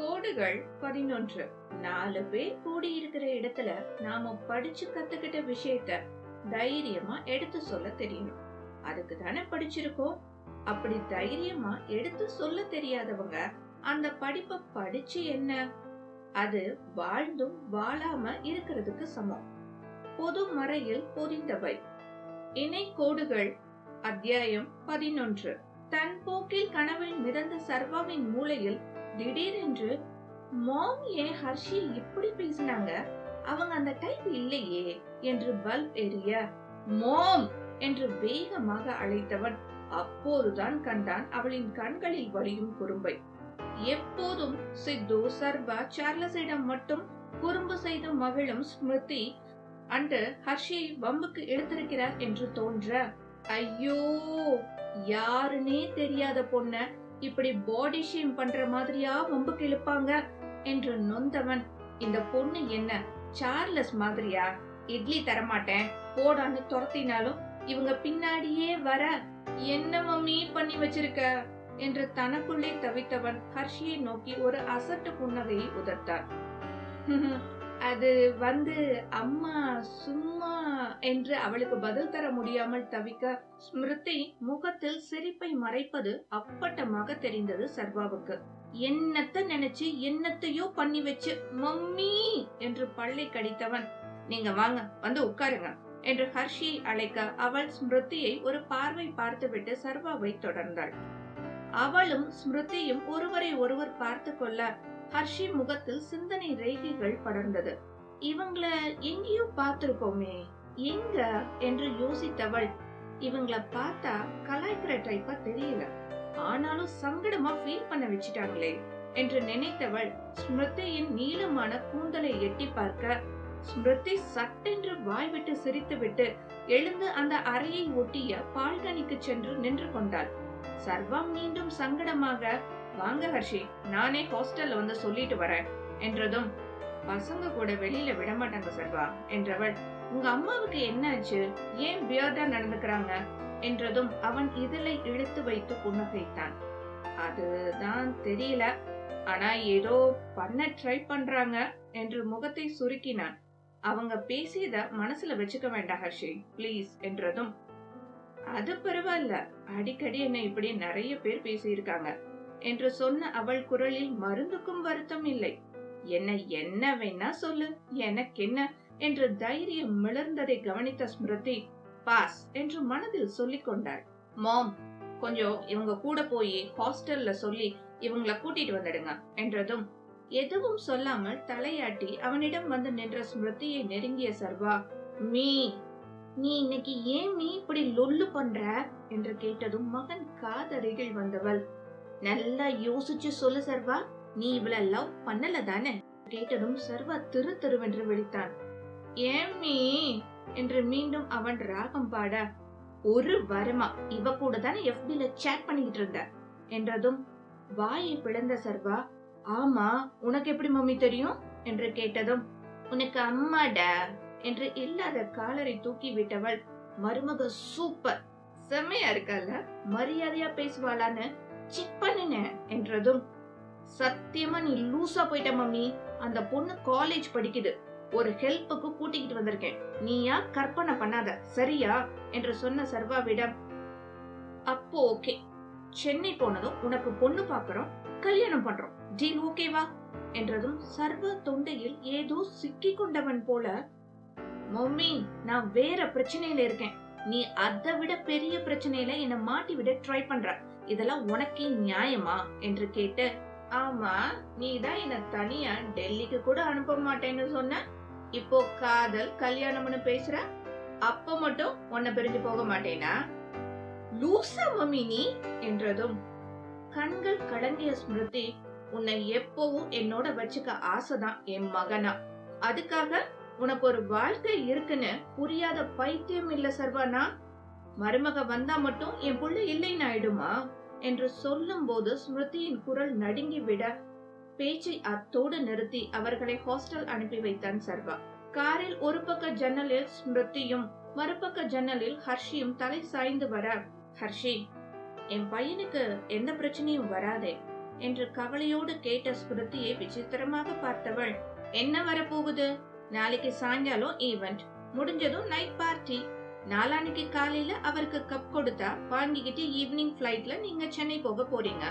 கோடுகள் பதினொன்று. நாலு பேர் கூடி இருக்கிற இடத்துல நாம படிச்சு கத்துக்கிட்ட விஷயத்த தைரியமா எடுத்து சொல்ல தெரியணும். அதுக்கு தானே படிச்சிருக்கோம். அப்படி தைரியமா எடுத்து சொல்ல தெரியாதவங்க அந்த படிப்பை படிச்சு என்ன? அது வாழ்ந்தும் வாழாம இருக்கிறதுக்கு சமம். பொது மறையில் பொதிந்தவை. இணை கோடுகள் அத்தியாயம் பதினொன்று. தன் போக்கில் கனவில் மிதந்த சர்வாவின் மூளையில் திடீரென்று மாம் ஏன் ஹர்ஷி இப்படி பேசினாங்க? அவங்க அந்த டைப் இல்லையே என்று பல்ப் எரிய மாம் என்று வேகமாக அழைத்தவன் அப்போதுதான் கண்டான் அவளின் கண்களில் வழியும் குறும்பை. எப்போதும் சித்து சர்வா சார்லஸிடம் மட்டும் குறும்பு செய்து மகிழும் ஸ்மிருதி அன்று ஹர்ஷியை வம்புக்கு இழுத்திருக்கிறார் என்று தோன்ற ஐயோ யாருன்னே தெரியாத பொண்ண இப்படி பாடி ஷேம் பண்ற மாதிரியா வம்புக்கு இழுப்பாங்க என்று நொந்தவன். இந்த பொண்ணு என்ன சார்லஸ் மாதிரியா? இட்லி தரமாட்டேன் போடான்னு துரத்தினாலும் இவங்க பின்னாடியே வர என்ன மம்மி பண்ணி வச்சிருக்க என்று தனக்குள்ளே தவித்தவன் ஹர்ஷியை நோக்கி ஒரு அசட்டு புன்னகையை உதர்த்தார். அது வந்து அம்மா சும்மா என்று அவளுக்கு பதில் தர முடியாமல் தவிக்க ஸ்மிருதி முகத்தில் சிரிப்பை மறைப்பது அப்பட்டமாக தெரிந்தது சர்வாவுக்கு. என்னத்த நினைச்சு என்னத்தையோ பண்ணி வச்சு மம்மி என்று பள்ளை கடித்தவன் நீங்க வாங்க வந்து உட்காருங்க என்று ஹர்ஷியை அழைக்க அவள் ஸ்மிருதியை ஒரு பார்வை பார்த்துவிட்டு சர்வாவை தொடர்ந்தாள். அவளும் ஸ்மிருதியும் ஒருவரை ஒருவர் பார்த்து கொள்ள ஹர்ஷி முகத்தில் சிந்தனை ரேகைகள் படர்ந்தது. இவங்கள எங்கேயோ பார்த்திருக்கோமே எங்க? என்று யோசித்தவள். இவங்கள பார்த்தா கலாய்க்கிற டைப்பா தெரியல. ஆனாலும் சங்கடமா ஃபீல் பண்ண வச்சிட்டாங்களே என்று நினைத்தவள் ஸ்மிருதியின் நீளமான கூந்தலை எட்டி பார்க்க. ஸ்மிருதி சட்டென்று வாய்விட்டு சிரித்துவிட்டு எழுந்து அந்த அறையை ஒட்டிய பால்கனிக்கு சென்று நின்று கொண்டாள். சர்வா மீண்டும் சங்கடமாக வாங்க ஹர்ஷி நானே ஹாஸ்டல்ல வந்து சொல்லிட்டு வரேன் என்றதும் பசங்க கூட வெளியில விட மாட்டாங்க சர்வா என்றவள் உங்க அம்மாவுக்கு என்ன ஆச்சு? ஏன் பியர்டா நடந்துக்கிறாங்க? என்றதும் அவன் இதழை இழுத்து வைத்து புன்னகைத்தான். அதுதான் தெரியல. ஆனா ஏதோ பண்ண ட்ரை பண்றாங்க என்று முகத்தை சுருக்கினான். அவங்க பேசியத மனசுல வச்சுக்க வேண்டாம் ஹர்ஷி ப்ளீஸ் என்றதும் அது பரவாயில்ல. அடிக்கடி என்ன இப்படி நிறைய பேர் பேசியிருக்காங்க. என்று சொன்ன அவள் குரலில் மருந்துக்கும் வருத்தம் இல்லை. என்ன என்ன வேணா சொல்லு எனக்கு என்ன என்று தைரியம் மிளர்ந்ததை கவனித்த ஸ்மிருதி பாஸ் என்று மனதில் சொல்லிக் கொண்டாள். மாம் கொஞ்சம் இவங்க கூட போய் ஹாஸ்டல்ல சொல்லி இவங்கள கூட்டிட்டு வந்துடுங்க என்றதும் எதுவும் சொல்லாமல் தலையாட்டி அவனிடம் வந்து நின்ற ஸ்மிருதியை நெருங்கிய சர்வா மீ நீ இன்னைக்கு ஏன் மீ இப்படி லொல்லு பண்ற? என்று கேட்டதும் மகன் காதருகில் வந்தவள் நல்லா யோசிச்சு சொல்லு சர்வா. நீ இவள லவ் பண்ணல தானே கேட்டதும் சர்வா திரு திருவென்று விழித்தான். ஏன் என்று மீண்டும் அவன் ராகம் பாட. ஒரு வரமா? இவ கூட தானே எஃபில சேட் பண்ணிக்கிட்டு இருந்த என்றதும் வாயை பிளந்த சர்வா ஆமா உனக்கு எப்படி மம்மி தெரியும்? என்று கேட்டதும் உனக்கு அம்மாடா? என்று இல்லாத காலரை தூக்கி விட்டவள் மருமக சூப்பர். செம்மையா இருக்கல்ல மரியாதையா பேசுவாளான்னு செக் பண்ணினேன் என்றதும் சத்தியமா நீ லூசா போயிட்ட மம்மி. அந்த பொண்ணு காலேஜ் படிக்குது. ஒரு ஹெல்ப்புக்கு கூட்டிக்கிட்டு வந்திருக்கேன். நீயா கற்பனை பண்ணாத. சரியா? என்று சொன்ன சர்வாவிடம் அப்போ ஓகே. சென்னை போனதும் உனக்கு பொண்ணு பாக்குறோம். கல்யாணம் பண்றோம். டீல் ஓகேவா என்றதும் சர்வ தொண்டையில் ஏதோ சிக்கி கொண்டவன் போல மம்மி நான் வேற பிரச்சனையில இருக்கேன். நீ அதை விட பெரிய பிரச்சனையில என்ன மாட்டி விட ட்ரை பண்ற. இதெல்லாம் உனக்கே நியாயமா? என்று கேட்டு ஆமா நீ தான் என்ன தனியா டெல்லிக்கு கூட அனுப்ப மாட்டேன்னு சொன்ன? இப்போ காதல் கல்யாணம்னு பேசுற? அப்ப மட்டும் உன்னை பிரிஞ்சு போக மாட்டேனா? லூசா மம்மி நீ! என்றதும் கண்கள் கலங்கிய ஸ்மிருதி உன்னை எப்பவும் என்னோட வச்சுக்க ஆசைதான் என் மகனா. அதுக்காக உனக்கு ஒரு வாழ்க்கை இருக்குன்னு புரியாத பைத்தியம் இல்ல சர்வானா. மருமக வந்தா மட்டும் என் புள்ள இல்லைன்னு ஆயிடுமா? என்று சொல்லும் போது ஸ்மிருதியின் குரல் நடுங்கி விட பேச்சை அத்தோடு நிறுத்தி அவர்களை ஹாஸ்டல் அனுப்பி வைத்தான் சர்வா. காரில் ஒரு பக்க ஜன்னலில் ஸ்மிருதியும் மறுபக்க ஜன்னலில் ஹர்ஷியும் தலை சாய்ந்து வர ஹர்ஷி என் பையனுக்கு எந்த பிரச்சனையும் வராதே என்று கவலையோடு கேட்ட ஸ்மிருதியை விசித்திரமாக பார்த்தவள் என்ன வரப்போகுது? நாளைக்கு சாயங்காலம் ஈவெண்ட் முடிஞ்சதும் நைட் பார்ட்டி நாளான்னைக்கு காலையில அவருக்கு கப் கொடுத்தா வாங்கிக்கிட்டு ஈவினிங் ஃபிளைட்ல நீங்க சென்னை போக போறீங்க.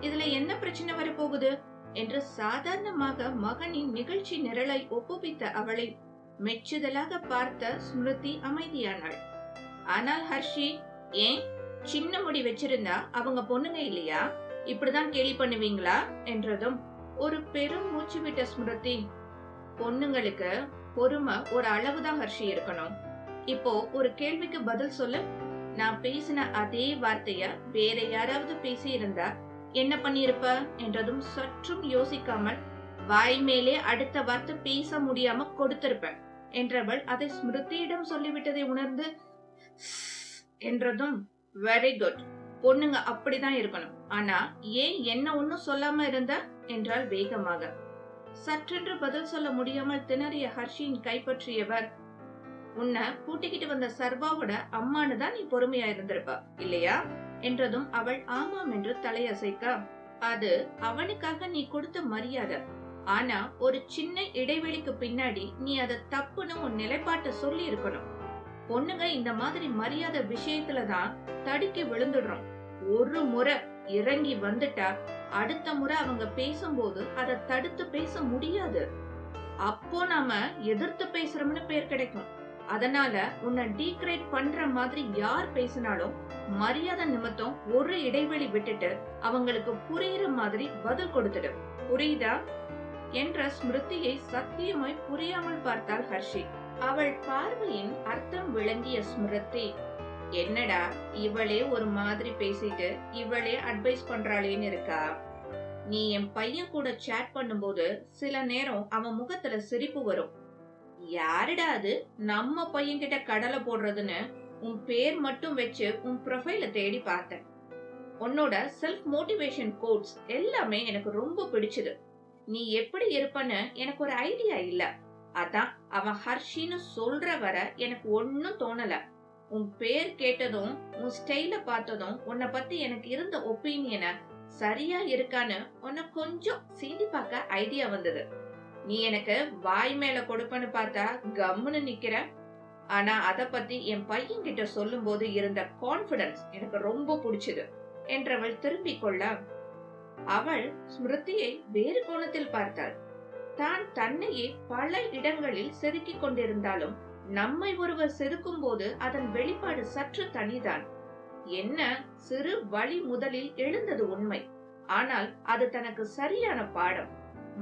இதுல என்ன பிரச்சனை வரப்போகுது? என்று சாதாரணமாக மகனின் நிகழ்ச்சி நிரலை ஒப்புவித்த அவளை மெச்சுதலாக பார்த்த ஸ்மிருதி அமைதியானாள். ஆனால் ஹர்ஷி ஏன்? சின்ன முடி வச்சிருந்தா அவங்க பொண்ணுங்க இல்லையா? இப்படிதான் கேலி பண்ணுவீங்களா? என்றதும் ஒரு பெரும் மூச்சு விட்ட ஸ்மிருதி பொண்ணுங்களுக்கு பொறுமை ஒரு அளவுதான் ஹர்ஷி இருக்கணும். இப்போ ஒரு கேள்விக்கு பதில் சொல்லு நான் பேசின அதே வார்த்தைய வேற யாராவது பேசி இருந்தா என்ன பண்ணிருப்ப என்றதும் சற்றும் யோசிக்காமல் வாய் மேலே அடுத்த வார்த்தை பேச முடியாம கொடுத்திருப்ப. என்றவள் அதை ஸ்மிருதியிடம் சொல்லிவிட்டதை உணர்ந்து என்றதும் வெரி குட். பொண்ணுங்க அப்படிதான் இருக்கணும். ஆனா ஏன் என்ன ஒன்னும் சொல்லாம இருந்த? என்றால் வேகமாக. சற்றென்று பதில் சொல்ல முடியாமல் திணறிய ஹர்ஷியின் கைப்பற்றியவர் உன்னை கூட்டிக்கிட்டு வந்த சர்வாவோட அம்மானு தான் நீ பொறுமையா இருந்திருப்ப இல்லையா? என்றதும் அவள் ஆமாம் என்று தலையசைக்க அது அவனுக்காக நீ கொடுத்த மரியாதை. ஆனா ஒரு சின்ன இடைவெளிக்கு பின்னாடி நீ அத தப்புன்னு உன் நிலைப்பாட்டை சொல்லி இருக்கணும் பொண்ணுங்க இந்த மாதிரி மரியாதை விஷயத்துல தான் தடுக்கி விழுந்துடுறோம். ஒரு முறை இறங்கி வந்துட்டா அடுத்த முறை அவங்க பேசும்போது அதை தடுத்து பேச முடியாது. அப்போ நாம எதிர்த்து பேசுறோம்னு பேர் கிடைக்கும். அதனால உன்னை டீக்ரேட் பண்ற மாதிரி யார் பேசினாலும் மரியாதை நிமித்தம் ஒரு இடைவெளி விட்டுட்டு அவங்களுக்கு புரியுற மாதிரி பதில் கொடுத்துடும் புரியுதா? என்ற ஸ்மிருதியை சத்தியமாய் புரியாமல் பார்த்தாள் ஹர்ஷி. அவள் பார்வையின் அர்த்தம் விளங்கிய ஸ்மிருதி என்னடா இவளே ஒரு மாதிரி பேசிட்டு இவளே அட்வைஸ் பண்றாளேன்னு இருக்கா? நீ என் பையன் கூட சேட் பண்ணும்போது சில நேரம் அவன் முகத்துல சிரிப்பு வரும். யாருடா அது? நம்ம பையன் கிட்ட கடலை போடுறதுன்னு உன் பேர் மட்டும் வச்சு உன் ப்ரொஃபைல தேடி பார்த்தேன். உன்னோட செல்ஃப் மோட்டிவேஷன் கோட்ஸ் எல்லாமே எனக்கு ரொம்ப பிடிச்சது. நீ எப்படி இருப்பன்னு எனக்கு ஒரு ஐடியா இல்ல. அதான் அவன் ஹர்ஷின்னு சொல்ற வர எனக்கு ஒன்னும் தோணல. உன் பேர் கேட்டதும் உன் ஸ்டைல பார்த்ததும் உன்னை பத்தி எனக்கு இருந்த ஒப்பீனியனை சரியா இருக்கான்னு உன்னை கொஞ்சம் சீண்டி பார்க்க ஐடியா வந்தது. நீ எனக்கு வாய் மேல கொடுப்பன்னு பார்த்தா கம்முன்னு நிக்கிற. ஆனா அத பத்தி என் பையன் கிட்ட சொல்லும் போது இருந்த கான்பிடன்ஸ் எனக்கு ரொம்ப பிடிச்சது என்றவள் திரும்பிக் கொள்ள. அவள் ஸ்மிருதியை வேறு கோணத்தில் பார்த்தாள். தான் தன்னையே பல இடங்களில் செதுக்கிக் கொண்டிருந்தாலும் நம்மை ஒருவர் செதுக்கும் போது அதன் வெளிப்பாடு சற்று தனிதான். என்ன சிறு வழி முதலில் எழுந்தது உண்மை. ஆனால் அது தனக்கு சரியான பாடம்.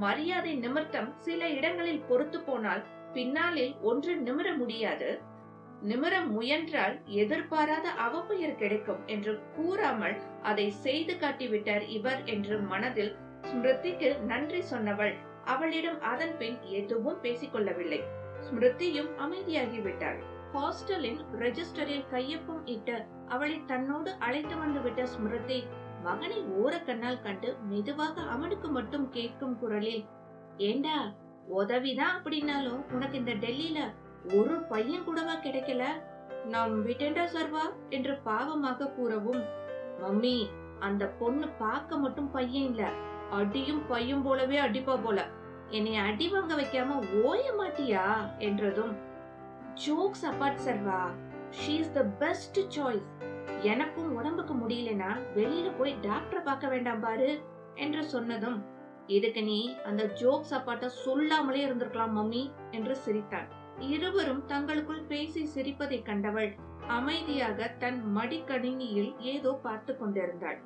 மரியாதை நிமிர்த்தம் சில இடங்களில் பொறுத்து போனால் பின்னாளில் ஒன்று நிமிர முடியாது. நிமிர முயன்றால் எதிர்பாராத அவப்பெயர் கிடைக்கும் என்று கூறாமல் அதை செய்து காட்டிவிட்டார் இவர் என்று மனதில் ஸ்மிருதிக்கு நன்றி சொன்னவள். அவளிடம் அதன் பின் எதுவும் பேசிக்கொள்ளவில்லை. ஸ்மிருதியும் அமைதியாகிவிட்டாள். ஹாஸ்டலின் ரெஜிஸ்டரில் கையொப்பம் இட்டு அவளை தன்னோடு அழைத்து வந்துவிட்ட ஸ்மிருதி மகனை ஓரக்கண்ணால் கண்டு மெதுவாக அவனுக்கு மட்டும் கேட்கும் குரலில் ஏண்டா உதவிதான் அப்படின்னாலும் உனக்கு இந்த டெல்லியில ஒரு பையன் கூடவா கிடைக்கல? நாம் விட்டேண்டா சர்வா? என்று பாவமாக கூறவும் மம்மி அந்த பொண்ணு பார்க்க மட்டும் பையன் இல்ல. அடியும் பையன் போலவே அடிப்பா போல. என்னை அடி வாங்க வைக்காம ஓய மாட்டியா? என்றதும் jokes apart Sarva. She is the best choice எனக்கும் உடம்புக்கு முடியலனா வெளியில போய் டாக்டரை பார்க்க வேண்டாம் பாரு என்று சொன்னதும் இதுக்கு நீ அந்த ஜோக் அப்பாட்ட சொல்லாமலே இருந்திருக்கலாம் மம்மி என்று சிரித்தான் இருவரும் தங்களுக்குள் பேசி சிரிப்பதை கண்டவள் அமைதியாக தன் மடிக்கணினியில் ஏதோ பார்த்து கொண்டிருந்தாள்.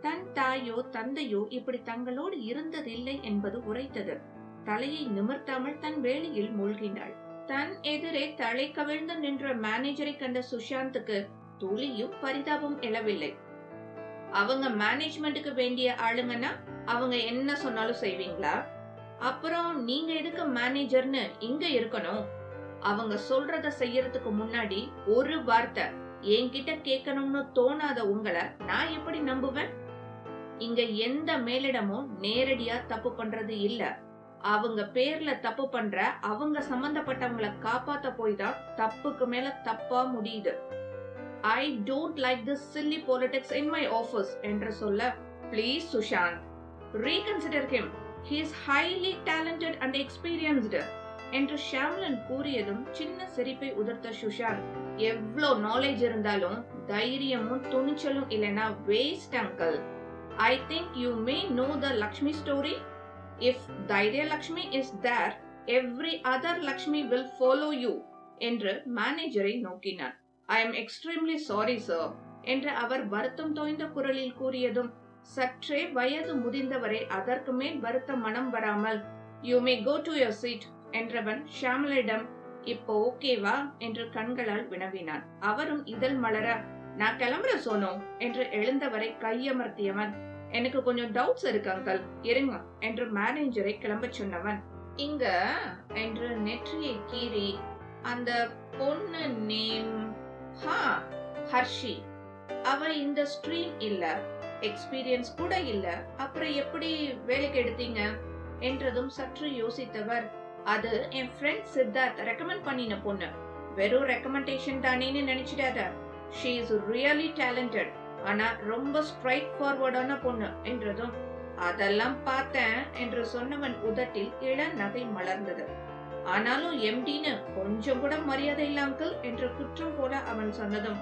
தன் தாயோ தந்தையோ இப்படி தங்களோடு இருந்ததில்லை என்பது உரைத்தது. தலையை நிமிர்த்தாமல் தன் வேலையில் மூழ்கினாள். தன் எதிரே தலை கவிழ்ந்து நின்ற மேனேஜரை கண்ட சுஷாந்துக்கு துளியும் பரிதாபம் எழவில்லை. அவங்க மேனேஜ்மெண்ட்டுக்கு வேண்டிய ஆளுங்கன்னா அவங்க என்ன சொன்னாலும் செய்வீங்களா? அப்புறம் நீங்க எதுக்கு மேனேஜர்னு இங்க இருக்கணும்? அவங்க சொல்றத செய்யறதுக்கு முன்னாடி ஒரு வார்த்தை என்கிட்ட கேட்கணும்னு தோணாத உங்களை நான் எப்படி நம்புவேன்? இங்க எந்த மேலிடமும் நேரடியா தப்பு பண்றது இல்ல. அவங்க பேர்ல தப்பு பண்ற அவங்க சம்பந்தப்பட்டவங்களை காப்பாத்த போய் தான் தப்புக்கு மேல தப்பா முடியுது. I don't like this silly politics in my office என்று சொல்ல please Sushant reconsider him he is highly talented and experienced என்று ஷாம்லன் கூறியதும் சின்ன சிரிப்பை உதிர்த்த சுஷாந்த் எவ்வளோ நாலேஜ் இருந்தாலும் தைரியமும் துணிச்சலும் இல்லைனா waste uncle I think you may know the Lakshmi story if Dhairya Lakshmi is there every other Lakshmi will follow you என்று மேனேஜரை நோக்கினார். I am extremely sorry sir என்று அவர் வருத்தம் தோய்ந்த குரலில் கூறியதும் சற்றே வயது முதிர்ந்தவரை அதற்கு மேல் வருத்த மனம் வராமல் you may go to your seat என்றவன் ஷாமலிடம் இப்போ ஓகேவா என்று கண்களால் வினவினான். அவரும் இதழ் மலர நான் கிளம்புற சோனோ என்று எழுந்தவரை கையமர்த்தியவன் எனக்கு கொஞ்சம் டவுட்ஸ் இருக்கு அங்கல் இருங்க என்று மேனேஜரை கிளம்ப சொன்னவன் இங்க என்று நெற்றியை கீறி அந்த பொண்ணு நேம் ஹா ஹர்ஷி. அவ இந்த ஸ்ட்ரீம் இல்ல எக்ஸ்பீரியன்ஸ் கூட இல்ல அப்புறம் எப்படி வேலைக்கு எடுத்தீங்க? என்றதும் சற்று யோசித்தவர். அது என் ஃப்ரெண்ட் சித்தார்த் ரெக்கமெண்ட் பண்ணின பொண்ணு. வெறும் ரெக்கமெண்டேஷன் தானேன்னு நினைச்சிடாத. ஷீ இஸ் ரியலி டேலண்டட் ஆனா ரொம்ப ஸ்ட்ரைட் ஃபார்வர்டான பொண்ணு என்றதும் அதெல்லாம் பார்த்தேன் என்று சொன்னவன் உதட்டில் இள நகை மலர்ந்தது. ஆனாலும் எம்டின்னு கொஞ்சம் கூட மரியாதை இல்ல அங்கிள் என்று குற்றம் போல அவன் சொன்னதும்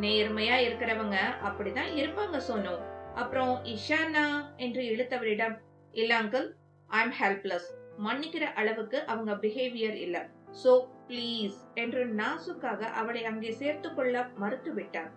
நேர்மையா இருக்கிறவங்க அப்படிதான் இருப்பாங்க சோனு. அப்புறம் இஷானா? என்று இழுத்தவரிடம் இல்ல அங்கிள் ஐ எம் ஹெல்ப்லெஸ் மன்னிக்கிற அளவுக்கு அவங்க பிஹேவியர் இல்ல. சோ ப்ளீஸ் என்று நாசுக்காக அவளை அங்கே சேர்த்து கொள்ள மறுத்து விட்டான்.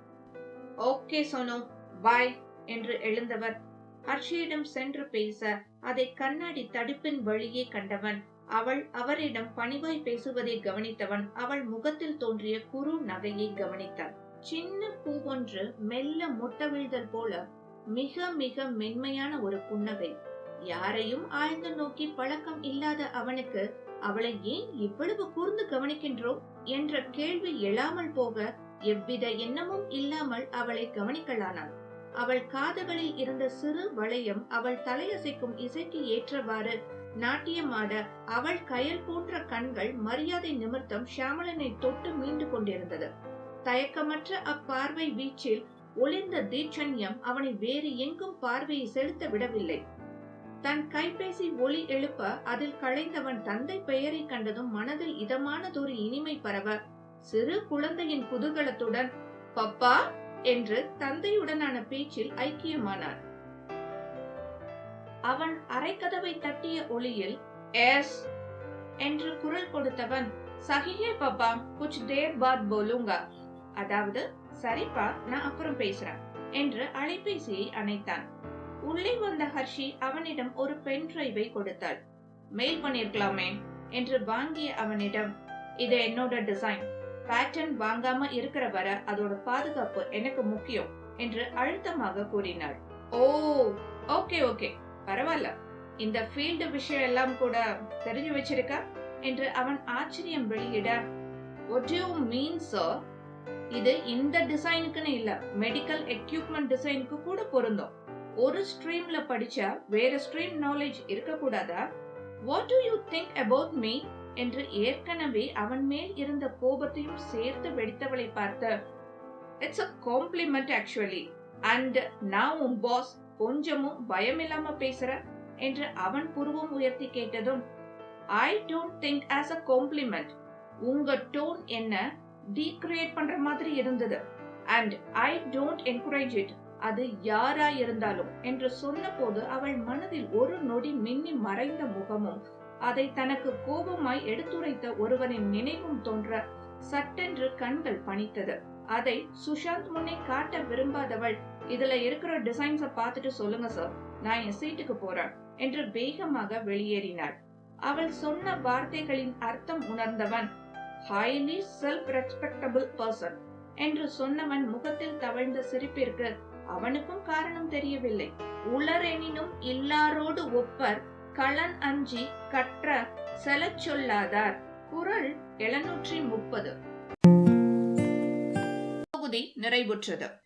ஓகே சோனு. பாய் என்று எழுந்தவர் ஹர்ஷியிடம் சென்று பேச அதை கண்ணாடி தடுப்பின் வழியே கண்டவன் அவள் அவரிடம் பணிவாய் பேசுவதை கவனித்தவன் அவள் முகத்தில் தோன்றிய குறு நகையை கவனித்தான் சின்ன பூவொன்று மெல்ல முட்டவிழ்தல் போல மிக மிக மென்மையான ஒரு புன்னகை. யாரையும் ஆழ்ந்து நோக்கி பழக்கம் இல்லாத அவனுக்கு அவளை ஏன் இவ்வளவு கூர்ந்து கவனிக்கின்றோம் என்ற கேள்வி எழாமல் போக எவ்வித எண்ணமும் இல்லாமல் அவளை கவனிக்கலானான் அவள் காதுகளில் இருந்த சிறு வளையம் அவள் தலையசைக்கும் இசைக்கு ஏற்றவாறு நாட்டியமாட அவள் கயல் போன்ற கண்கள் மரியாதை நிமித்தம் ஷியாமளனை தொட்டு மீண்டு கொண்டிருந்தது. தயக்கமற்ற அப்பார்வை வீச்சில் ஒளிர்ந்த தீட்சண்யம் அவனை வேறு எங்கும் பார்வையை செலுத்த விடவில்லை. தன் கைபேசி ஒளி எழுப்ப அதில் களைந்தவன் தந்தை பெயரை கண்டதும் மனதில் இதமானதொரு இனிமை பரவ சிறு குழந்தையின் குதூகலத்துடன் பப்பா! என்று தந்தையுடனான பேச்சில் ஐக்கியமானார். அவன் அரைக்கதவை தட்டிய ஒளியில் எஸ் என்று குரல் கொடுத்தவன் சகிஹே பாப்பா குச் தேர் பாத் போலுங்கா. அதாவது சரிப்பா நான் அப்புறம் பேசுறேன் என்று அலைபேசியை அணைத்தான். உள்ளே வந்த ஹர்ஷி அவனிடம் ஒரு பென் டிரைவை கொடுத்தாள். மெயில் பண்ணிருக்கலாமே என்று வாங்கிய அவனிடம் இது என்னோட டிசைன். பேட்டர்ன் வாங்காம இருக்கிற வர அதோட பாதுகாப்பு எனக்கு முக்கியம் என்று அழுத்தமாக கூறினாள். Oh okay okay. பரவாயில்ல. இந்த ஃபீல்டு விஷயம் எல்லாம் கூட தெரிஞ்சு வச்சிருக்க? என்று அவன் ஆச்சரியம் வெளியிட what யூ மீன் சார் இது இந்த டிசைனுக்குன்னு இல்ல. மெடிக்கல் எக்யூப்மெண்ட் டிசைனுக்கு கூட பொருந்தும். ஒரு ஸ்ட்ரீம்ல படிச்சா வேற ஸ்ட்ரீம் நாலேஜ் இருக்கக்கூடாதா? What do you think about me என்று ஏற்கனவே அவன் மேல் இருந்த கோபத்தையும் சேர்த்து வெடித்தவளை பார்த்த it's a compliment actually and நான் உன் பாஸ் கொஞ்சமும் பயமில்லாம பேசுற என்று அவன் புருவம் உயர்த்தி கேட்டதும் I don't think as a compliment உங்க டோன் என்ன டீக்ரியேட் பண்ற மாதிரி இருந்தது. And I don't encourage it அது யாரா இருந்தாலும். என்று சொன்னபோது அவள் மனதில் ஒரு நொடி மின்னி மறைந்த முகமும் அதை தனக்கு கோபமாய் எடுத்துரைத்த ஒருவனின் நினைவும் தோன்ற சட்டென்று கண்கள் பணித்தது. அதை சுஷாந்த் முன்னே காட்ட விரும்பாதவள் இதுல இருக்கிற டிசைன்ஸை பார்த்துட்டு சொல்லுங்க சார் நான் என் சீட்டுக்கு போறேன் என்று வேகமாக வெளியேறினாள் அவள் சொன்ன வார்த்தைகளின் அர்த்தம் உணர்ந்தவன் ஹைலி செல்ஃப் ரெஸ்பெக்டபிள் பர்சன் என்று சொன்னவன் முகத்தில் தவழ்ந்த சிரிப்பிற்கு அவனுக்கும் காரணம் தெரியவில்லை. உளரெனினும் இல்லாரோடு ஒப்பர் களன் அஞ்சி கற்ற செலச் சொல்லாதார். குரல் எழுநூற்றி முப்பது. தொகுதி நிறைவுற்றது.